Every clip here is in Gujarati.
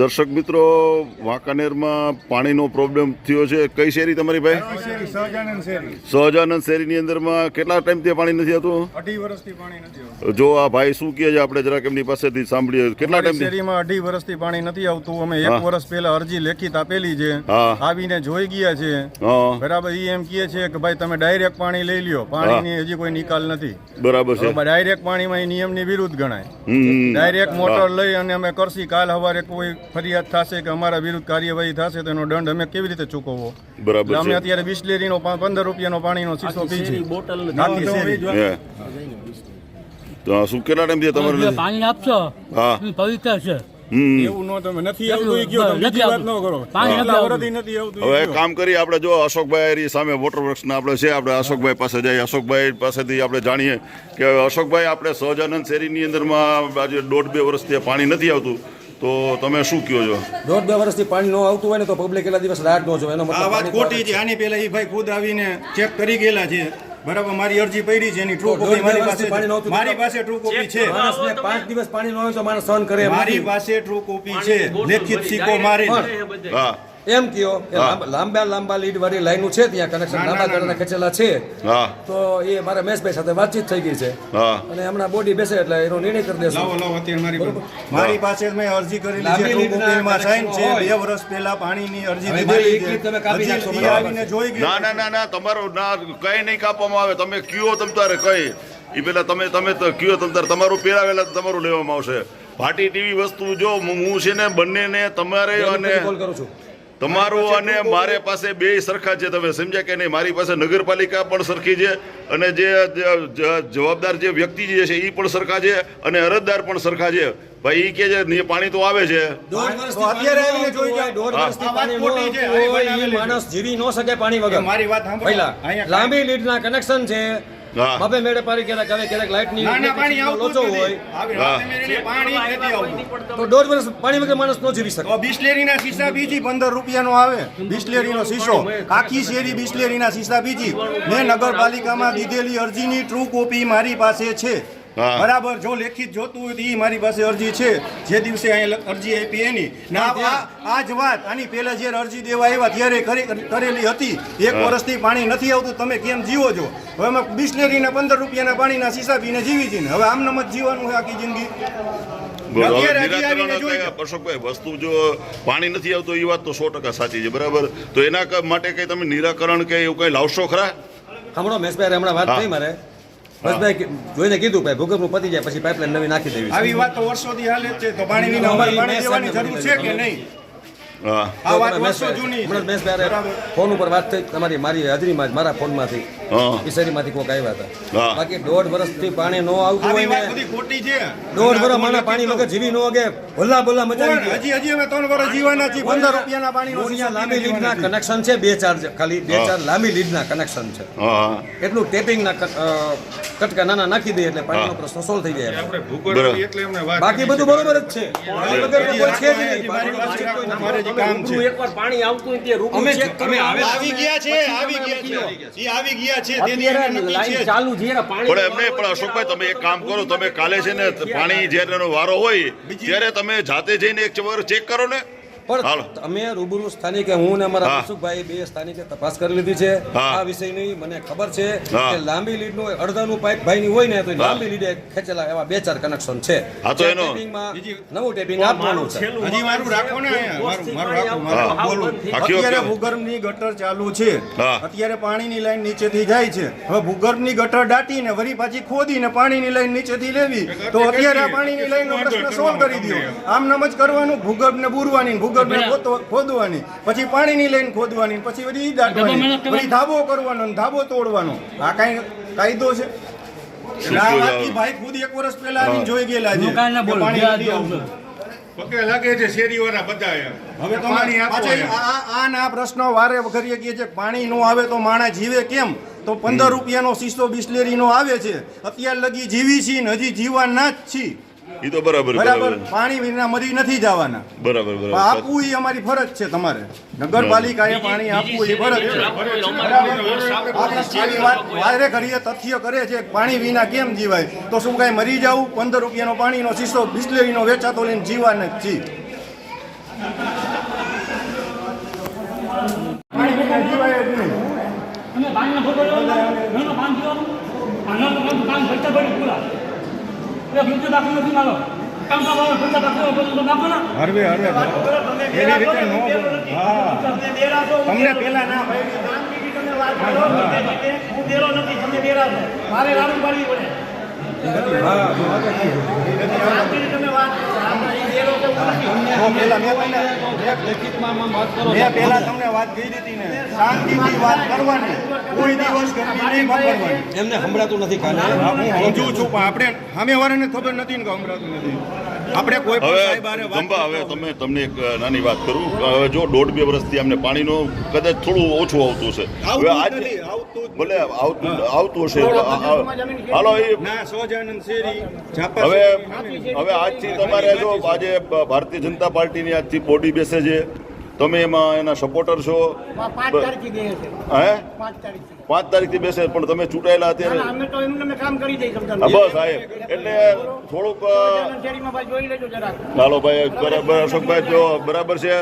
દર્શક મિત્રો વાંકાનેરમાં પાણીનો પ્રોબ્લેમ થયો છે. કઈ શેરી તમારી ભાઈ? સહજાનંદ શેરી. ની શેરીની અંદરમાં કેટલા ટાઈમથી પાણી નથી આવતું? અઢી વર્ષથી પાણી નથી જો આ ભાઈ શું કહે છે આપણે જરાક એમની પાસેથી સાંભળીએ. કેટલા ટાઈમ શેરીમાં અઢી વર્ષથી પાણી નથી આવતું. અમે એક વર્ષ પહેલા અરજી લેખિત આપેલી છે. આવીને જોઈ ગયા છે. બરાબર એ એમ કહે છે કે ભાઈ તમે ડાયરેક્ટ પાણી લઈ લ્યો. પાણીની હજી કોઈ નિકાલ નથી. બરાબર છે. ડાયરેક્ટ પાણીમાં એ નિયમની વિરુદ્ધ ગણાય. ડાયરેક્ટ મોટર લઈ અને અમે કરશી. કાલ સવારે કોઈ ફરિયાદ થશે કે અમારા વિરુદ્ધ કાર્યવાહી થશે તો એનો દંડ અમે કેવી રીતે ચૂકવવો? બરાબર અમે અત્યારે બિસ્લેરીનો પંદર રૂપિયાનો પાણીનો શીશો પી છે. શેરી. તો શું કેટલા ટાઈમથી તમારે પાણી આપશો? હા. પવિત્ર છે. હમ. એવું ન તમે નથી આવતું ઈ કયો, તમે નથી બીજી વાત ન આવતું. કરો. પાણી નથી આટલા આવતું. વર્ષથી નથી આવતું ઈ હવે કામ કરી આપણે જો અશોકભાઈ સામે વોટર વર્ક્સના આપણે છે આપણે અશોકભાઈ પાસે જઈએ. અશોકભાઈ પાસેથી આપણે જાણીએ કે અશોકભાઈ આપણે સહજાનંદ શેરીની અંદરમાં આજે દોઢ બે વર્ષથી પાણી નથી આવતું. તો તમે શું કહો છો? દોઢ બે વર્ષથી પાણી ન આવતું હોય ને તો પબ્લિક એટલા દિવસ રાત ન જોવે એનો આ વાત ખોટી છે. આની પહેલા એ ભાઈ ખુદ આવીને ચેક કરી ગયેલા છે. બરાબર મારી અરજી પડી છે એની ટ્રુ કોપી મારી પાસે મારી પાસે ટ્રુ કોપી છે. માણસને પાંચ દિવસ પાણી ન હોય તો માણસ સહન કરે મારી પાસે ટ્રુ કોપી છે. લેખિત સિક્કો મારી હા. એમ કયો કે લાંબા- લાંબા લીડ વાળી લાઈનો છે ત્યાં કનેક્શન ના, ના, લાંબા ગાળાના ખેંચેલા છે. તો એ મારા મેશભાઈ સાથે વાતચીત થઈ ગઈ છે. અને હમણાં બોડી બેસે એટલે એનો નિર્ણય કરી દેશું. લાવો લાવો અત્યારે મારી પાસે મેં અરજી કોપીમાં સાઈન છે. બે વર્ષ પહેલા પાણીની અરજી દીધેલી તમે કાપી આવીને જોઈ ના ગયો ના ના ના તમારો ના કઈ નહીં કાપવામાં આવે. તમે કયો તમ તારે કઈ. એ પેલા તમે તમે કયો તમ તારે. તમારું પહેરાવેલા તમારું લેવામાં આવશે. પાર્ટી ટીવી વસ્તુ જો હું છે ને બંનેને તમારે અને કોલ કરું છું. તમારું અને મારે પાસે બે સરખા છે તમે સમજ્યા કે નહીં? મારી પાસે નગરપાલિકા પણ સરખી છે અને જે જવાબદાર જે વ્યક્તિ જે છે એ પણ સરખા છે અને અરજદાર પણ સરખા છે. ભાઈ એ કે છે ને પાણી તો આવે છે. માણસ જીવી ન શકે પાણી વગર. મારી વાત સાંભળો. પહેલા અહીંયા લાંબી લીડના કનેક્શન છે. બાપે મેળે પારી કેલા કવે ક્યારેક લાઇટની ના ના પાણી આવતું લોચો હોય. પાણી નથી આવતું. તો દોઢ વર્ષ પાણી વગર માણસ નો જીવી શકે. તો બિસ્લેરીના શીશા બીજી પંદર રૂપિયાનો આવે. બિસ્લેરીનો શીશો. આખી શેરી બિસ્લેરીના શીશા બીજી. મેં નગરપાલિકામાં દીધેલી અરજીની ટ્રુ કોપી મારી પાસે છે. બરાબર જો લેખિત જોતું હોય તો ઈ મારી પાસે અરજી છે. જે દિવસે અહીંયા અરજી આપી એની. ના આ જ વાત આની પહેલા જ્યારે અરજી દેવા આવ્યા ત્યારે કરેલી હતી. એક. વર્ષથી પાણી નથી આવતું તમે કેમ જીવો છો? હવે અમે બિસ્લેરીના પંદર રૂપિયાના પાણીના સીસા પીને જીવી છીએ ને. હવે આમનામ જ જીવાનું છે આખી જિંદગી? અશોકભાઈ વસ્તુ જો પાણી નથી આવતું એ વાત તો સો ટકા સાચી છે બરાબર? તો એના માટે કઈ તમે નિરાકરણ કે એવું કઈ લાવશો ખરા? હમણાં મેશભાઈ હમણાં વાત. થઈ મારે. મેસભાઈ ભાઈ જોઈને કીધું ભાઈ ભૂગર્ભનું પતી જાય પછી પાઇપલાઇન નવી નાખી દેવી આવી વાત તો વર્ષોથી હાલે છે તો પાણી વિના અમારે પાણી દેવાની જરૂર છે કે નહીં? આ વાત વર્ષો જૂની હમણાં. ફોન ઉપર વાત થઈ તમારી મારી હાજરીમાં જ મારા ફોનમાંથી. હા. કોક આવ્યા હતા. બાકી દોઢ વર્ષથી પાણી ન આવતું હોય ને ખોટી છે. દોઢ વર્ષ માણા પાણી વગર જીવી ન વગે ભલા ભલા મચાવી? હજી હજી અમે ત્રણ વર્ષ જીવાના છીએ પંદર રૂપિયાના પાણી મોરિયા લાંબી લીડના કનેક્શન છે બે ચાર ખાલી બે ચાર લાંબી લીડના કનેક્શન છે. એટલું ટેપિંગના કટકા નાના નાખી દઈએ એટલે પાણીનો પ્રશ્ન સોલ્વ થઈ જાય બાકી બધું બરોબર જ છે. પાણી વગર તો કોઈ છે જ નહીં. મારી પાસે પાણીનો કોઈ મારે જે કામ છે. એકવાર પાણી આવતું હોય તે રૂબરૂ અમે. આવે ગયા છે આવી ગયા છે. આવી ગયા છે છે પાણી એમને પણ અશોકભાઈ તમે એક કામ કરો તમે કાલે છે ને પાણી જ્યારે વારો હોય ત્યારે તમે જાતે જઈને એક વાર ચેક કરો ને. પણ અમે રૂબરૂ સ્થાનિકે હું ને અમારા. મનસુખભાઈ બે સ્થાનિકે તપાસ કરી લીધી છે. આ વિષયની મને ખબર છે કે લાંબી લીડનું અડધાનું પાઇપ ભાઈની હોય ને તો લાંબી લીડે ખેંચેલા એવા બે ચાર કનેક્શન છે. હા, તો એનો- નવું ટેપિંગ આપવાનું છે. હજી મારું રાખો ને મારું મારું રાખો મારું હા. બોલું. આખી અત્યારે ભૂગર્ભની ગટર ચાલુ છે. અત્યારે પાણીની લાઈન નીચેથી જાય છે. હવે ભૂગર્ભની ગટર દાટીને વરી પાછી ખોદીને પાણીની લાઈન નીચેથી લેવી. તો અત્યારે આ પાણીની લાઈનનો પ્રશ્ન સોલ્વ કરી દો. આમ નામ જ કરવાનું ભૂગર્ભને બુરવાની. ભૂગર્ભને ખોદવા- ખોદવાની પછી પાણીની લઈને ખોદવાની પછી બધી ઈ દાટવાની પછી ધાબો કરવાનો ને ધાબો તોડવાનો. આ કાંઈ કાયદો છે? ભાઈ ખુદ એક વર્ષ પહેલા જોઈ ગયેલા છે કે પાણી જ્યાં નથી જવું આવતું. પગે લાગે છે શેરીવાળા બધા હવે પાણી આપો પાછા એમ. આ આ ના પ્રશ્નો વારે કહે છે પાણી નો આવે તો માણસ જીવે કેમ? તો પંદર રૂપિયાનો શીશો બિસ્લેરી નો આવે છે. અત્યાર લગી જીવી છીએ હજી હજી જીવાના જ છીએ. એ તો બરાબર બરાબર પાણી વિના મરી નથી જવાના. બરાબર બરાબર. આપવું એ અમારી ફરજ છે તમારે. નગરપાલિકાએ પાણી આપવું એ ફરજ છે. વાયરે કરીએ તથ્ય કરે છે પાણી વિના કેમ જીવાય? તો શું કાંઈ મરી જવું? પંદર રૂપિયાનો પાણીનો શીશો બિસ્લેરીનો વેચાતો લઈને જીવાને જ. જી જીવાય જ નહીં. હરવે હરવે. એવી રીતે નો. હા. તમને પેલા ના ભાઈ મારે રાડું પાડવી પડે દેરા તો વાત જ નહીં. તો પેલા મેં તમને મેં પેલા તમને વાત કરી હતી ને શાંતિથી વાત કરવાની કોઈ દિવસ ગરમી નહીં વાપરવાની એમને સંભળાતું નથી કાને હું સમજુ છું પણ આપણે સામે ખબર નથી ને સંભળાતું નથી. આપણે કોઈ હવે હવે તમે તમને એક નાની વાત કરું. હવે જો દોઢ બે વર્ષથી અમને પાણીનો કદાચ થોડું ઓછું આવતું છે હવે આજ ભલે આવતું આવતું હશે. હાલો એ હવે હવે આજથી તમારે જો આજે ભારતીય જનતા પાર્ટીની આજથી બોડી બેસે છે. તમે એમાં એના સપોર્ટર છો. હે? પાંચ તારીખથી બેસે પણ તમે ચૂંટાયેલા ના, અત્યારે બસ સાહેબ એટલે થોડુંક ચાલો ભાઈ જોઈ લેજો જરાક. હાલો ભાઈ બરાબર અશોકભાઈ જો બરાબર છે?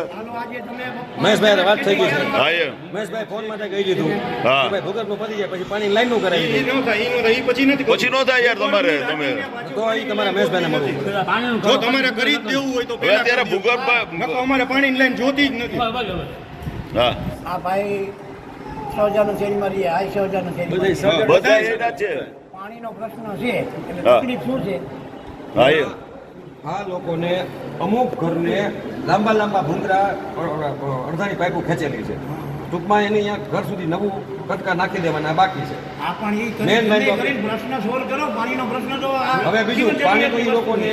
મહેશભાઈ વાત થઈ ગઈ છે. હા એ મહેશભાઈ ફોન માટે કહી દીધું. હા. ભાઈ ભૂગર્ભનું પતી જાય પછી પાણી કરાવી દઈએ ન ન થાય, ઈ પછી નથી પછી નો થાય યાર તમારે તમે. તો એ તમારા મહેશભાઈને મળવું. જો તમારે કરી જ દેવું હોય તો અત્યારે. ભૂગર્ભ અમારે પાણીની લાઈન જોતી જ નથી. હા. આ ભાઈ સૌજાનું શેરીમાં રહીએ આ સૌજાનું બધી શેરીમાં બધા છે? પાણીનો પ્રશ્ન છે એટલે તકલીફ શું છે? હા આ લોકોને અમુક ઘરને લાંબા લાંબા ભૂંગરા અડધાની પાઇપો ખેંચેલી છે. ટૂંકમાં એની અહીંયા ઘર સુધી નવું કટકા નાખી દેવાના બાકી છે. આ પણ મેન પ્રશ્ન સોલ્વ કરો પાણીનો પ્રશ્ન તો હવે બીજું પાણી તો એ લોકોને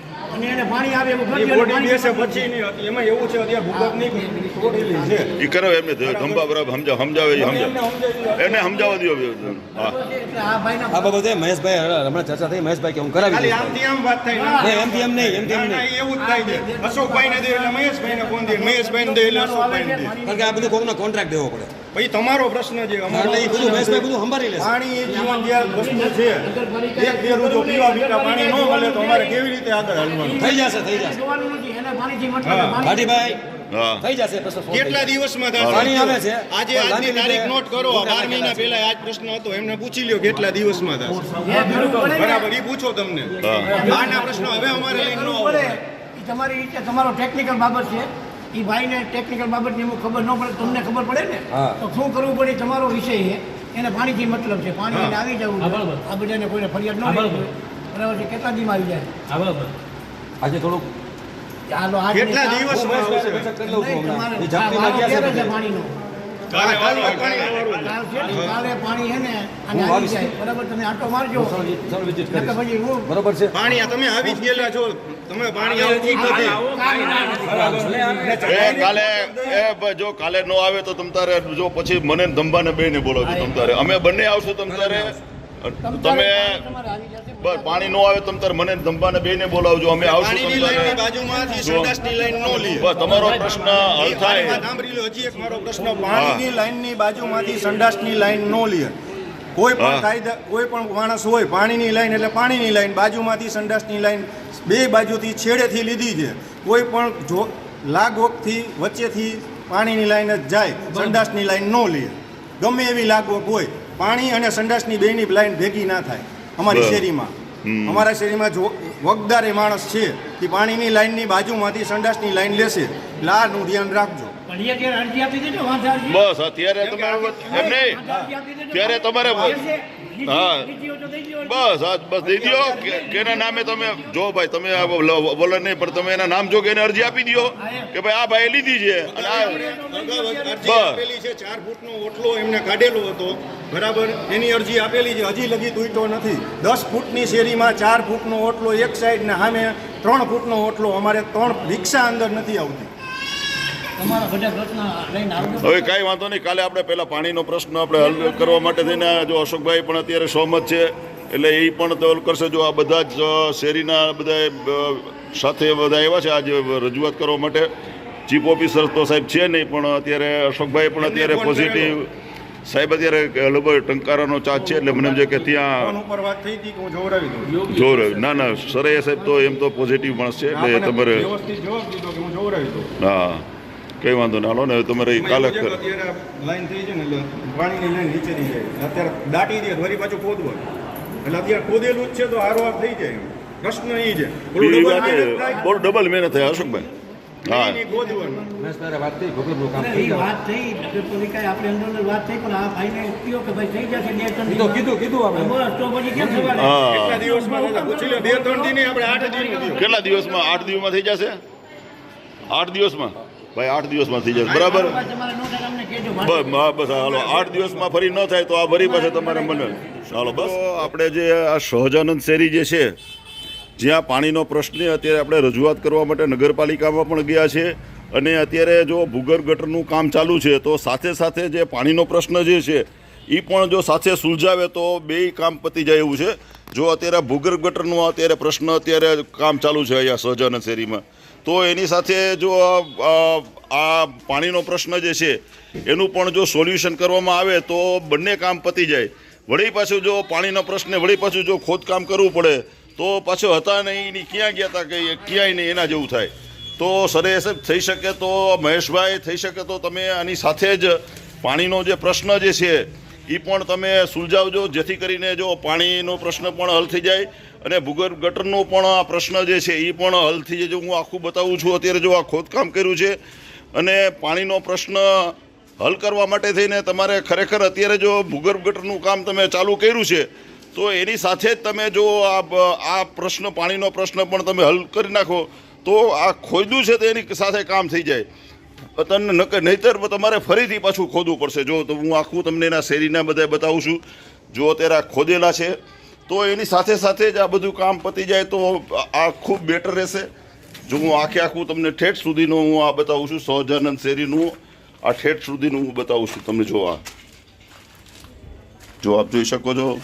પડે કરી અને એને પાણી આવે એવું ઈ બોડી બેસે પછી નહીં હતી. એમાં એવું છે અત્યારે ભૂગર્ભની તોડેલી છે. એ કરો એમને ધંબા બરાબર. સમજાવ સમજાવે એ એને સમજાવવા દો હા. આ ભાઈના આ બાબતે મહેશભાઈ હમણાં ચર્ચા થઈ મહેશભાઈ કે હું કરાવી ખાલી આમથી આમ વાત થાય એમથી એમ નહીં એમથી એમ ના, ના, નહીં એવું જ થાય છે. અશોકભાઈને દે એટલે મહેશભાઈને કોણ દે મહેશભાઈને દે એટલે અશોકભાઈને દે. કારણ કે આ બધું કોકનો કોન્ટ્રાક્ટ દેવો પડે. પછી તમારો પ્રશ્ન છે પાણી એ જીવન જે વસ્તુ છે એક બેરું જો પીવા પીતા પાણી ન મળે તો અમારે કેવી રીતે આગળ હલવાનું? થઈ જશે થઈ જશે. જોવાનું નથી એને પાણીથી મતલબ હા. પાણી- ભાટીભાઈ કેટલા. દિવસમાં પાણી આવે છે. આજે આજની તારીખ નોટ કરો બાર મહિના પહેલા આજ પ્રશ્ન હતો એમને પૂછી લ્યો કેટલા દિવસમાં થશે? બરાબર એ પૂછો તમને. આના પ્રશ્ન હવે અમારે લઈને ન. તમારી રીતે તમારો ટેકનિકલ બાબત છે. એ ભાઈને ટેકનિકલ બાબતની અમુક ખબર ન પડે તમને ખબર પડે ને તો શું કરવું પડે તમારો વિષય છે. એને પાણીથી મતલબ છે. પાણી એને આવી જવું આ બધાને કોઈને ફરિયાદ ન બરાબર. છે? કેટલા દીમાં આવી જાય? આજે થોડુંક ચાલો આજે કેટલા દિવસ? પાણીનો? કાલે પાણી. ને, અને આવી જાય. બરાબર તમે આટો મારજો. હું બરોબર છે? પાણી તમે આવી જ ગયેલા છો. તમે પાણી આવતું નથી. એ કાલે એ ભાઈ જો કાલે નો આવે તો તમ તારે જો પછી મને ને ધંબાને બેને બોલાવજો છો તારે. અમે બંને આવશું તમ તારે. તમે બસ પાણી નો આવે તો તાર મને ધંબાને બેને બોલાવજો અમે આવશું પાણીની તમ લાઈનની તારે બાજુમાંથી. સંડાસની લાઈન નો લે. બસ તમારો પ્રશ્ન હલ થાય. સાંભળી લો હજી એક મારો પ્રશ્ન. પાણીની લાઈનની બાજુમાંથી સંડાસની લાઈન નો લે. કોઈ પણ. કાયદા કોઈ પણ માણસ હોય પાણીની લાઈન એટલે પાણીની લાઈન બાજુમાંથી સંડાસની લાઈન બે બાજુથી છેડેથી લીધી છે. કોઈ પણ જો લાગવકથી વચ્ચેથી પાણીની લાઈન જ જાય સંડાસની લાઈન નો લે. ગમે એવી લાગવક હોય પાણી અને સંડાસની બેની લાઈન ભેગી ના થાય. અમારી શેરીમાં. અમારા શેરીમાં જો વગદાર માણસ છે કે પાણીની લાઇનની બાજુમાંથી સંડાસની લાઇન લેશે. એટલે આનું ધ્યાન રાખજો. બસ અત્યારે તમે એમ નહીં. અરજી આપી દેજો. ત્યારે તમારે. હા. બસ હા બસ દઈ દો કેના નામે તમે જો ભાઈ તમે આ બોલો- બોલો નહીં પણ તમે એના નામ જો કે એને અરજી આપી દો કે ભાઈ આ ભાઈ લીધી છે. અને આ બસ. છે ચાર ફૂટનો ઓટલો એમને કાઢેલો હતો. બરાબર? એની અરજી આપેલી છે. હજી લગી તૂટ્યો નથી. દસ ફૂટની શેરીમાં ચાર ફૂટનો ઓટલો એક સાઈડ ને સામે ત્રણ ફૂટનો ઓટલો. અમારે ત્રણ રિક્ષા અંદર નથી આવતી તમારા બધા પ્રશ્ન લઈને આવજો હવે કાંઈ વાંધો નહીં. કાલે આપણે પહેલાં પાણીનો પ્રશ્ન આપણે હલ કરવા માટે થઈને જો અશોકભાઈ પણ અત્યારે સહમત છે એટલે એ પણ તો હલ કરશે. જો આ બધા જ શેરીના બધા સાથે બધા એવા છે આજે રજૂઆત કરવા માટે ચીફ ઓફિસર તો સાહેબ છે નહીં પણ અત્યારે અશોકભાઈ પણ અત્યારે પોઝિટિવ સાહેબ અત્યારે લગભગ ટંકારાનો ચાર્જ છે એટલે મને એમ છે કે ત્યાં જોવરાવી જોર ના ના સરે સાહેબ તો એમ તો પોઝિટિવ માણસ છે એટલે તમારે હા. કંઈ વાંધો ના હાલો ને તમારે કાલે લાઈન થઈ છે ને એટલે પાણીની લાઈન નીચેથી જાય. અત્યારે દાટી દે વળી પાછું ખોદવું એટલે અત્યારે ખોદેલું જ છે તો હારવાર થઈ જાય પ્રશ્ન એ છે. બહુ ડબલ મહેનત થાય અશોકભાઈ. હા. વાત થઈ થઈ થઈ આપણે અંદર અંદર વાત થઈ પણ આ ભાઈને કે ભાઈ થઈ જશે બે ત્રણ તો કીધું કીધું આપણે. તો પછી કેમ કેટલા દિવસમાં થતા? પૂછી લો બે ત્રણ આપણે આઠ દિવસ કેટલા દિવસમાં? આઠ દિવસમાં થઈ જશે? આઠ દિવસમાં? ભાઈ આઠ દિવસમાં થઈ જશે બરાબર? બસ હાલો. આઠ દિવસમાં ફરી ન થાય તો આ ફરી પાસે તમારે મને. ચાલો બસ. આપણે જે આ સહજાનંદ શેરી જે છે જ્યાં પાણીનો પ્રશ્ન અત્યારે આપણે રજૂઆત કરવા માટે નગરપાલિકામાં પણ ગયા છે. અને અત્યારે જો ભૂગર્ભ ગટરનું કામ ચાલુ છે તો સાથે સાથે જે પાણીનો પ્રશ્ન જે છે એ પણ જો સાથે સુલઝાવે તો બેય કામ પતી જાય એવું છે. જો અત્યારે ભૂગર્ભ ગટરનું અત્યારે પ્રશ્ન અત્યારે કામ ચાલુ છે અહીંયા સહજાનંદ શેરીમાં. તો એની સાથે જો આ- પાણીનો પ્રશ્ન જે છે, એનું પણ જો સોલ્યુશન કરવામાં આવે તો બંને કામ પતી જાય. વળી પાછું જો પાણીના પ્રશ્ને, વળી પાછું જો ખોદકામ કરવું પડે, તો પાછો હતા નહીં ક્યાં ગયા હતા કે ક્યાંય નહીં, એના જેવું થાય. તો સરેસર થઈ શકે તો, મહેશભાઈ, થઈ શકે તો તમે આની સાથે જ પાણીનો જે પ્રશ્ન જે છે એ પણ તમે સુલઝાવજો, જેથી કરીને જો પાણીનો પ્રશ્ન પણ હલ થઈ જાય અને ભૂગર્ભ ગટરનો પણ આ પ્રશ્ન જે છે એ પણ હલ થઈ જાય. જો હું આખું બતાવું છું, અત્યારે જો આ ખોદકામ કર્યું છે અને પાણીનો પ્રશ્ન હલ કરવા માટે થઈને તમારે ખરેખર અત્યારે જો ભૂગર્ભ ગટરનું કામ તમે ચાલુ કર્યું છે, તો એની સાથે જ તમે જો આ આ પ્રશ્ન, પાણીનો પ્રશ્ન પણ તમે હલ કરી નાખો, તો આ ખોદ્યું છે તો એની સાથે કામ થઈ જાય. તમને નહીતર તમારે ફરીથી પાછું ખોદવું પડશે. જો તો હું આખું તમને એના શેરીના બધા બતાવું છું. જો અત્યારે આ ખોદેલા છે, તો એની સાથે સાથે જ આ બધું કામ પતી જાય તો આ ખૂબ બેટર રહેશે. જો હું આખે આખું તમને ઠેઠ સુધીનું હું આ બતાવું છું, સહજાનંદ શેરીનું, આ ઠેઠ સુધીનું હું બતાવું છું તમને. જો આ. જો આપ જોઈ શકો છો.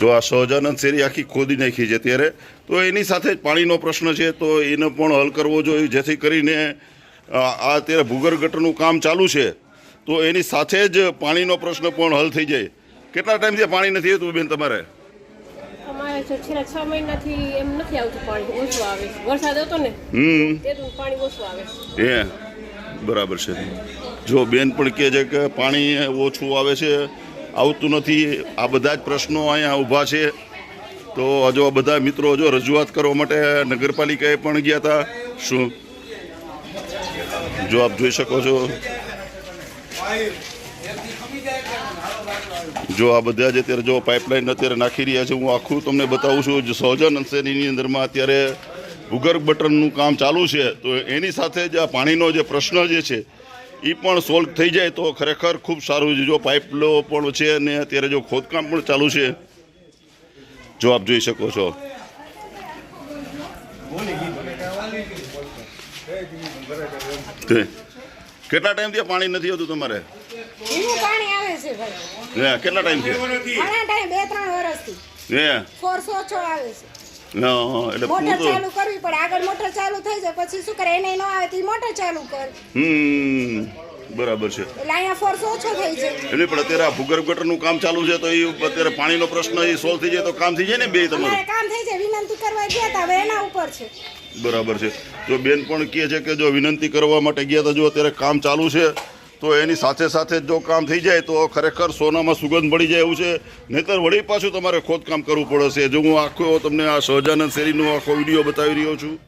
જો આ સહજાનંદ શેરી આખી ખોદી નાખી છે ત્યારે તો એની સાથે જ પાણીનો પ્રશ્ન છે, તો એને પણ હલ કરવો જોઈએ. જેથી કરીને આ અત્યારે ભૂગર્ભ ગટરનું કામ ચાલુ છે. તો એની સાથે જ પાણીનો પ્રશ્ન પણ હલ થઈ જાય. કેટલા ટાઈમથી પાણી નથી આવતું બેન તમારે? અમારે જો છેલ્લા છ મહિનાથી એમ નથી આવતું પાણી ઓછું આવે વરસાદ હતો ને હમ. પાણી ઓછું આવે એ બરાબર છે. જો બેન પણ કહે છે કે પાણી ઓછું આવે છે આવતું નથી આ બધા જ પ્રશ્નો અહીંયા ઊભા છે. તો હજુ બધા મિત્રો જો રજૂઆત કરવા માટે નગરપાલિકાએ પણ ગયા હતા શું? જો આપ જોઈ શકો છો. જો આ બધા જ અત્યારે જો પાઇપલાઇન અત્યારે નાખી રહ્યા છે, હું આખું તમને બતાવું છું. સહજન અંશેની અંદરમાં અત્યારે ભૂગર્ભ બટનનું કામ ચાલુ છે, તો એની સાથે જ આ પાણીનો જે પ્રશ્ન જે છે એ પણ સોલ્વ થઈ જાય તો ખરેખર ખૂબ સારું છે. જો પાઇપલો પણ છે અને અત્યારે જો ખોદકામ પણ ચાલુ છે, જો આપ જોઈ શકો છો. કેટલા ટાઈમથી પાણી નથી આવતું તમારે? પાણી આવે છે ભાઈ. કેટલા ઘણા ટાઈમ બે ત્રણ વર્ષથી હે? ફોરસો છો આવે છે. એટલે મોટર ચાલુ કરવી પડે. આગળ મોટર ચાલુ થઈ જાય પછી શું કરે? એને ન આવે તો મોટર ચાલુ કર. હમ. બરાબર છે. એટલે અહીંયા ફોરસો ઓછો થઈ છે. એટલે પણ અત્યારે આ ભૂગર્ભ ગટરનું કામ ચાલુ છે તો એ અત્યારે પાણીનો પ્રશ્ન એ સોલ્વ થઈ જાય તો કામ થઈ જાય ને બે તમારું? કામ થઈ જાય વિનંતી કરવા ગયા હતા હવે એના ઉપર છે. બરાબર છે. જો બેન પણ કહે છે કે જો વિનંતી કરવા માટે ગયા હતા જો અત્યારે કામ ચાલુ છે તો એની સાથે સાથે જ કામ થઈ જાય તો ખરેખર સોનામાં સુગંધ મળી જાય એવું છે. નહીતર વળી પાછું તમારે ખોદકામ કરવું પડશે. જો હું આખો તમને આ સહજાનંદ શેરીનો આખો વીડિયો બતાવી રહ્યો છું.